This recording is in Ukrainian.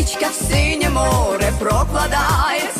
річка в синє море прокладається.